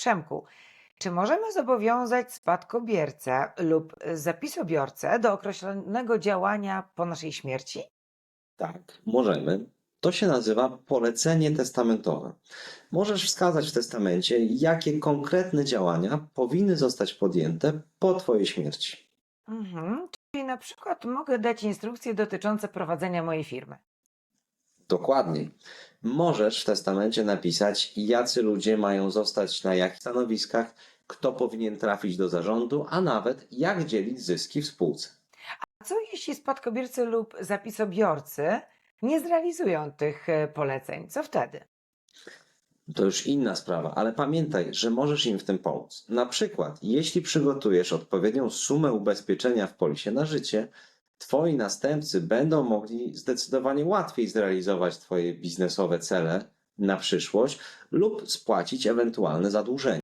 Przemku, czy możemy zobowiązać spadkobiercę lub zapisobiorcę do określonego działania po naszej śmierci? Tak, możemy. To się nazywa polecenie testamentowe. Możesz wskazać w testamencie, jakie konkretne działania powinny zostać podjęte po Twojej śmierci. Mhm. Czyli na przykład mogę dać instrukcje dotyczące prowadzenia mojej firmy. Dokładniej. Możesz w testamencie napisać, jacy ludzie mają zostać na jakich stanowiskach, kto powinien trafić do zarządu, a nawet jak dzielić zyski w spółce. A co jeśli spadkobiercy lub zapisobiorcy nie zrealizują tych e, poleceń? Co wtedy? To już inna sprawa, ale pamiętaj, że możesz im w tym pomóc. Na przykład, jeśli przygotujesz odpowiednią sumę ubezpieczenia w polisie na życie, Twoi następcy będą mogli zdecydowanie łatwiej zrealizować Twoje biznesowe cele na przyszłość lub spłacić ewentualne zadłużenie.